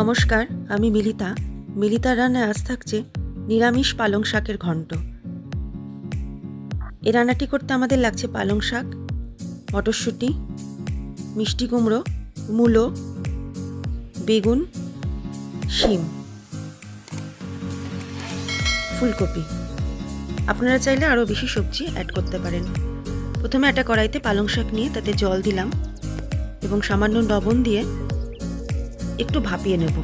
নমস্কার, আমি Militão. Militão রান্নায় আজ থাকছে নিরামিষ পালং শাকের ঘন্ট এই রান্নাটি করতে আমাদের লাগছে পালং শাক, মটরশুঁটি, মিষ্টি কুমড়ো, মূলো, বেগুন, শিম। ফুলকপি। আপনারা চাইলে আরও বেশি সবজি অ্যাড করতে পারেন। প্রথমে একটা কড়াইতে পালং শাক নিয়ে তাতে জল দিলাম এবং সামান্য লবণ দিয়ে একটু ভাপিয়ে নেব।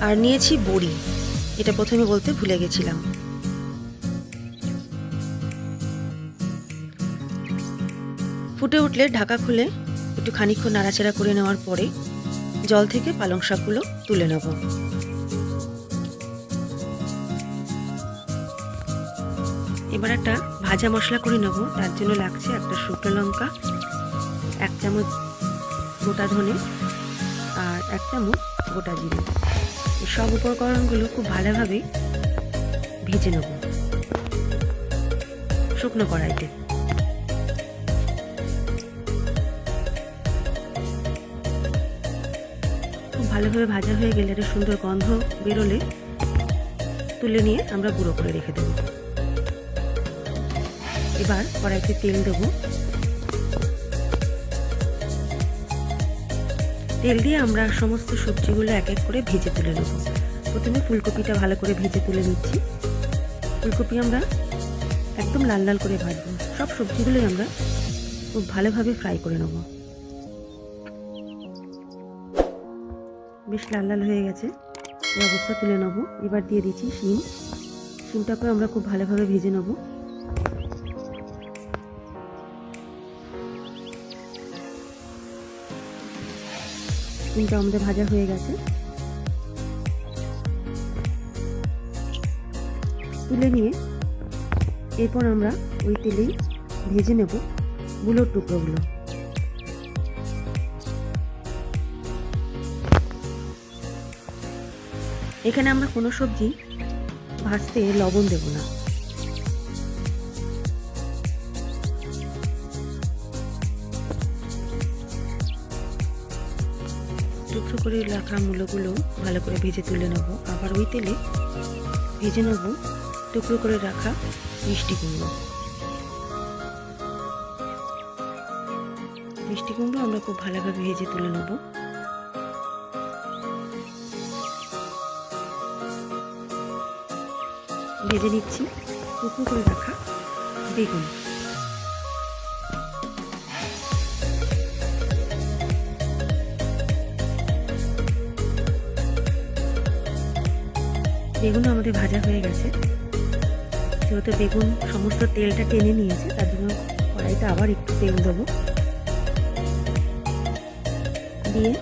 আর নিয়েছি বড়ি। এটা প্রথমে বলতে ভুলে গেছিলাম। ফুটে উঠলে ঢাকা খুলে একটু খানিক্ষণ নাড়াচাড়া করে নেওয়ার পরে জল থেকে পালং শাকগুলো তুলে নেব। এবার একটা ভাজা মশলা করে নেব। তার জন্য লাগছে একটা শুকনো লঙ্কা, এক চামচ গোটা ধনে আর এক চামচ গোটা জিরে। সব উপকরণগুলো খুব ভালোভাবে ভেজে নেব শুকনো কড়াইতে। খুব ভালোভাবে ভাজা হয়ে গেলে একটা সুন্দর গন্ধ বেরোলে তুলে নিয়ে আমরা গুঁড়ো করে রেখে দেবো। এবার কড়াইতে তেল দেবো। তেল দিয়ে আমরা সমস্ত সবজিগুলো এক এক করে ভেজে তুলে নেব। প্রথমে ফুলকপিটা ভালো করে ভেজে তুলে নিচ্ছি। ফুলকপি আমরা একদম লাল লাল করে ভাজবো। সব সবজিগুলোই আমরা খুব ভালোভাবে ফ্রাই করে নেব। বেশ লাল লাল হয়ে গেছে। এই অবস্থা তুলে নেব। এবার দিয়ে দিচ্ছি শিম। শিমটাকে আমরা খুব ভালোভাবে ভেজে নেব। ডিমটা আমাদের ভাজা হয়ে গেছে। তুলে নিয়ে এরপর আমরা ওই তেলেই ভেজে নেবগুলোর টুকরোগুলো। এখানে আমরা কোনো সবজি ভাজতে লবণ দেব না। টুকরো করে রাখা মূলগুলো ভালো করে ভেজে তুলে নেব। আবার ওই তেলে ভেজে নেব টুকরো করে রাখা মিষ্টি কুমড়ো। মিষ্টি কুমড়ো আমরা খুব ভালোভাবে ভেজে তুলে নেব। ভেজে নিচ্ছি টুকরো করে রাখা বেগুন। বেগুন আমাদের ভাজা হয়ে গেছে। যেহেতু বেগুন সমস্ত তেলটা টেনে নিয়েছে, তার জন্য কড়াইতে আবার একটু তেল দেবো। দিয়ে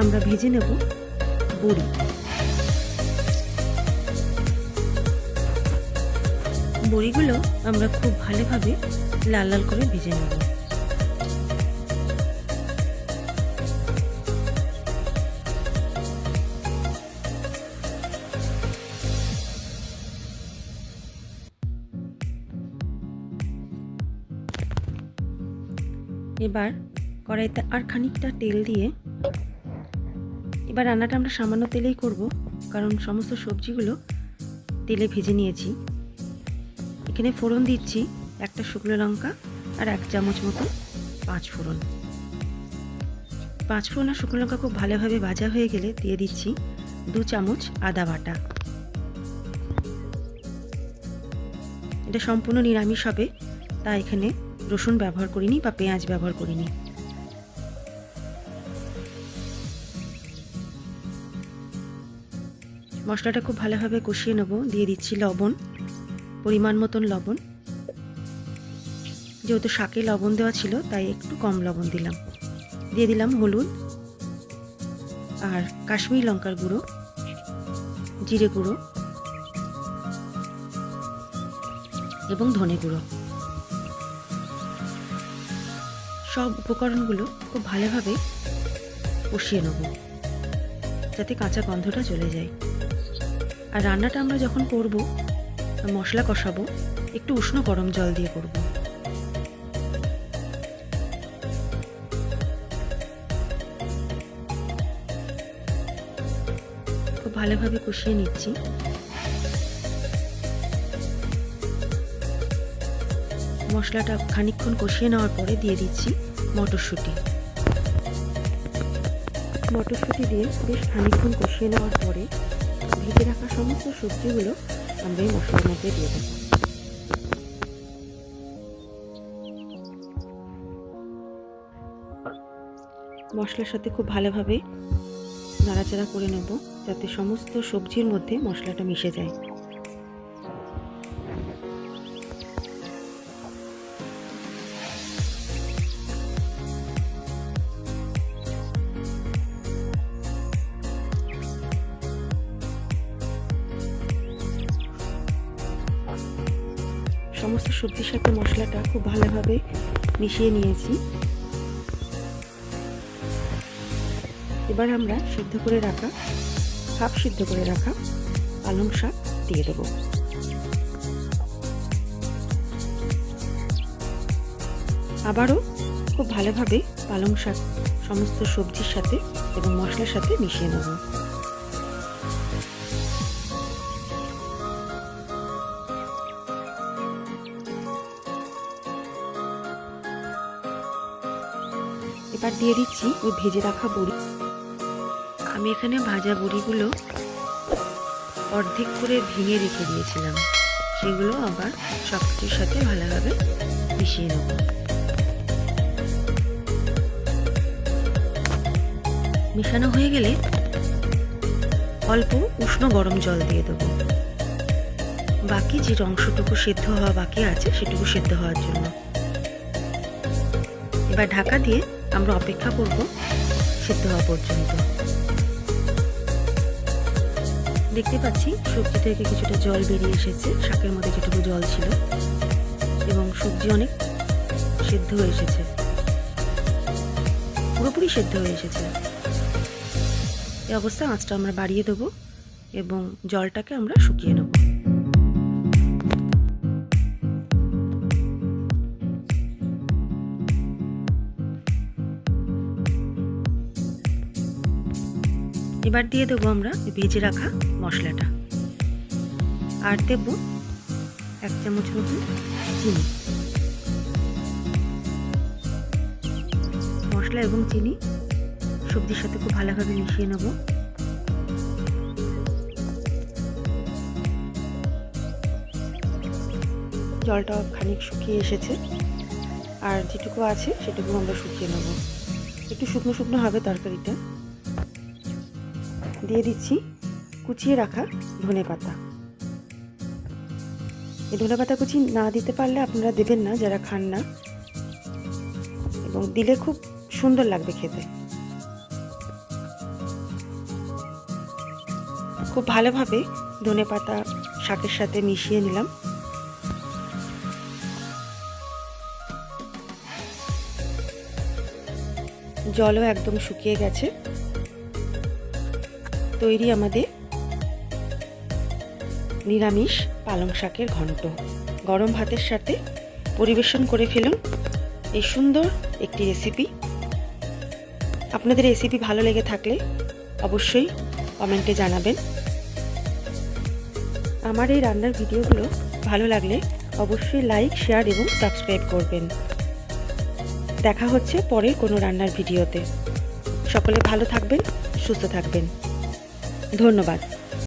আমরা ভেজে নেব বড়ি। বড়িগুলো আমরা খুব ভালোভাবে লাল লাল করে ভেজে নেব। এবার কড়াইতে আর খানিকটা তেল দিয়ে এবার রান্নাটা আমরা সামান্য তেলেই করব, কারণ সমস্ত সবজিগুলো তেলে ভেজে নিয়েছি। এখানে ফোড়ন দিচ্ছি, একটা শুকনো লঙ্কা আর এক চামচ মতো পাঁচ ফোড়ন। পাঁচ ফোড়ন আর শুকনো লঙ্কা খুব ভালোভাবে ভাজা হয়ে গেলে দিয়ে দিচ্ছি দু চামচ আদা বাটা। এটা সম্পূর্ণ নিরামিষ হবে, তা এখানে রসুন ব্যবহার করিনি বা পেঁয়াজ ব্যবহার করিনি। মশলাটা খুব ভালোভাবে কষিয়ে নেব। দিয়ে দিচ্ছি লবণ, পরিমাণ মতন লবণ। যেহেতু শাকে লবণ দেওয়া ছিল, তাই একটু কম লবণ দিলাম। দিয়ে দিলাম হলুদ আর কাশ্মীর লঙ্কার গুঁড়ো, জিরে গুঁড়ো এবং ধনে গুঁড়ো। সব উপকরণগুলো খুব ভালোভাবে কষিয়ে নেব, যাতে কাঁচা গন্ধটা চলে যায়। আর রান্নাটা আমরা যখন করব, মশলা কষাবো, একটু উষ্ণ গরম জল দিয়ে করব। খুব ভালোভাবে কষিয়ে নিচ্ছি। মশলাটা খানিক্ষণ কষিয়ে নেওয়ার পরে দিয়ে দিচ্ছি। মটরশুঁটি। মটরশুঁটি দিয়ে বেশ খানিকক্ষণ কষিয়ে নেওয়ার পরে ভেজে রাখা সমস্ত সবজিগুলো আমরা এই মশলার মধ্যে দিয়ে দেবো। মশলার সাথে খুব ভালোভাবে নাড়াচাড়া করে নেব যাতে সমস্ত সবজির মধ্যে মশলাটা মিশে যায়। সমস্ত সবজির সাথে মশলাটা খুব ভালোভাবে মিশিয়ে নিয়েছি। এবার আমরা সিদ্ধ করে রাখা হাফ সিদ্ধ করে রাখা পালং শাক দিয়ে দেব। আবারও খুব ভালোভাবে পালং শাক সমস্ত সবজির সাথে এবং মশলার সাথে মিশিয়ে নেব। এবার দিয়ে দিচ্ছি ওই ভেজে রাখা বড়ি। আমি এখানে ভাজা বড়িগুলো অর্ধেক করে ভেঙে রেখে দিয়েছিলাম। সেগুলো আবার সব কিছুর সাথে ভালোভাবে মিশিয়ে নেব। মেশানো হয়ে গেলে অল্প উষ্ণ গরম জল দিয়ে দেবো। বাকি যে অংশটুকু সেদ্ধ হওয়া বাকি আছে, সেটুকু সেদ্ধ হওয়ার জন্য। এবার ঢাকা দিয়ে আমরা অপেক্ষা করব সেদ্ধ হওয়া পর্যন্ত। দেখতে পাচ্ছি সবজি থেকে কিছুটা জল বেরিয়ে এসেছে, শাকের মধ্যে যেটুকু জল ছিল। এবং সবজি অনেক সেদ্ধ হয়ে এসেছে। পুরোপুরি সেদ্ধ হয়ে এসেছে। এই অবস্থায় আঁচটা আমরা বাড়িয়ে দেবো এবং জলটাকে আমরা শুকিয়ে নেব। এবার দিয়ে দেবো আমরা ভেজে রাখা মশলাটা। আর দেব এক চামচ মতো চিনি। মশলা এবং চিনি সবজির সাথে খুব ভালোভাবে মিশিয়ে নেব। জলটা খানিক শুকিয়ে এসেছে। আর যেটুকু আছে সেটুকু আমরা শুকিয়ে নেব। একটু শুকনো শুকনো হবে তরকারিটা। দিয়ে দিচ্ছি কুচিয়ে রাখা ধনে পাতা। এই ধনে পাতা কুচি না দিতে পারলে আপনারা দেবেন না, যারা খান না। এবং দিলে খুব সুন্দর লাগবে খেতে। খুব ভালোভাবে ধনে পাতা শাকের সাথে মিশিয়ে নিলাম। জলও একদম শুকিয়ে গেছে। তৈরি আমাদের নিরামিষ পালং শাকের ঘন্ট। গরম ভাতের সাথে পরিবেশন করে ফেলুন এই সুন্দর একটি রেসিপি আপনাদের রেসিপি ভালো লেগে থাকলে অবশ্যই কমেন্টে জানাবেন। আমার এই রান্নার ভিডিওগুলো ভালো লাগলে অবশ্যই লাইক শেয়ার এবং সাবস্ক্রাইব করবেন। দেখা হচ্ছে পরের কোনো রান্নার ভিডিওতে। সকলে ভালো থাকবেন, সুস্থ থাকবেন। ধন্যবাদ।